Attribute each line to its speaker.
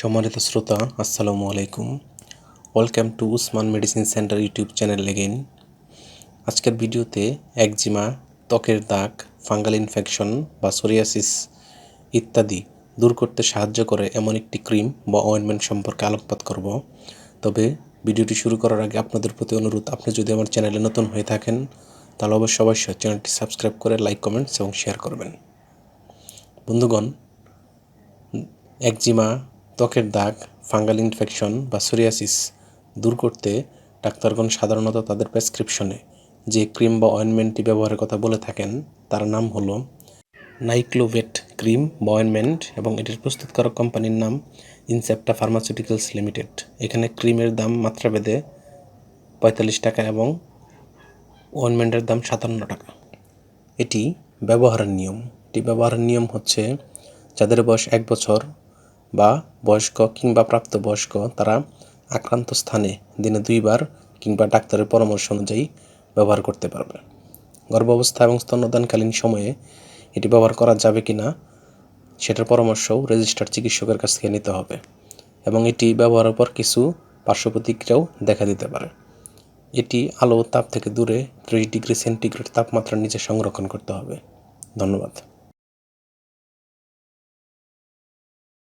Speaker 1: সম্মানিত শ্রোতা, আসসালামু আলাইকুম। Welcome to Usman medicine centre YouTube channel again আজকের ভিডিওতে একজিমা, ত্বকের দাগ, ফাঙ্গাল ইনফেকশন বা সোরিয়াসিস ইত্যাদি দূর করতে সাহায্য করে এমন একটি ক্রিম বা অয়েনমেন্ট সম্পর্কে আলোকপাত করব। তবে ভিডিওটি শুরু করার আগে আপনাদের প্রতি অনুরোধ, আপনি যদি আমার চ্যানেলে নতুন হয়ে থাকেন, তাহলে অবশ্যই অবশ্যই চ্যানেলটি সাবস্ক্রাইব করে লাইক, কমেন্টস এবং শেয়ার করবেন। বন্ধুগণ, একজিমা ত্বকের দাগ, ফাঙ্গাল ইনফেকশন বা সোরিয়াসিস দূর করতে ডাক্তারগণ সাধারণত তাদের প্রেসক্রিপশনে যে ক্রিম বা অয়েনমেন্টটি ব্যবহারের কথা বলে থাকেন, তার নাম হলো নাইক্লোভেট ক্রিম বা অয়েনমেন্ট এবং এটির প্রস্তুতকারক কোম্পানির নাম ইনসেপ্টা ফার্মাসিউটিক্যালস লিমিটেড। এখানে ক্রিমের দাম মাত্রাভেদে পঁয়তাল্লিশ টাকা এবং অয়েনমেন্টের দাম সাতান্ন টাকা। এটি ব্যবহারের নিয়ম। এটি ব্যবহারের নিয়ম হচ্ছে, যাদের বয়স এক বছর বা বয়স্ক কিংবা প্রাপ্তবয়স্ক তারা আক্রান্ত স্থানে দিনে দুইবার কিংবা ডাক্তারের পরামর্শ অনুযায়ী ব্যবহার করতে পারবে। গর্ভাবস্থা এবং স্তন্যদানকালীন সময়ে এটি ব্যবহার করা যাবে কি না সেটার পরামর্শও রেজিস্টার চিকিৎসকের কাছ থেকে নিতে হবে এবং এটি ব্যবহারের পর কিছু পার্শ্ব প্রতিক্রিয়াও দেখা দিতে পারে। এটি আলো তাপ থেকে দূরে ত্রিশ ডিগ্রি সেন্টিগ্রেড তাপমাত্রার নিচে সংরক্ষণ করতে হবে। ধন্যবাদ।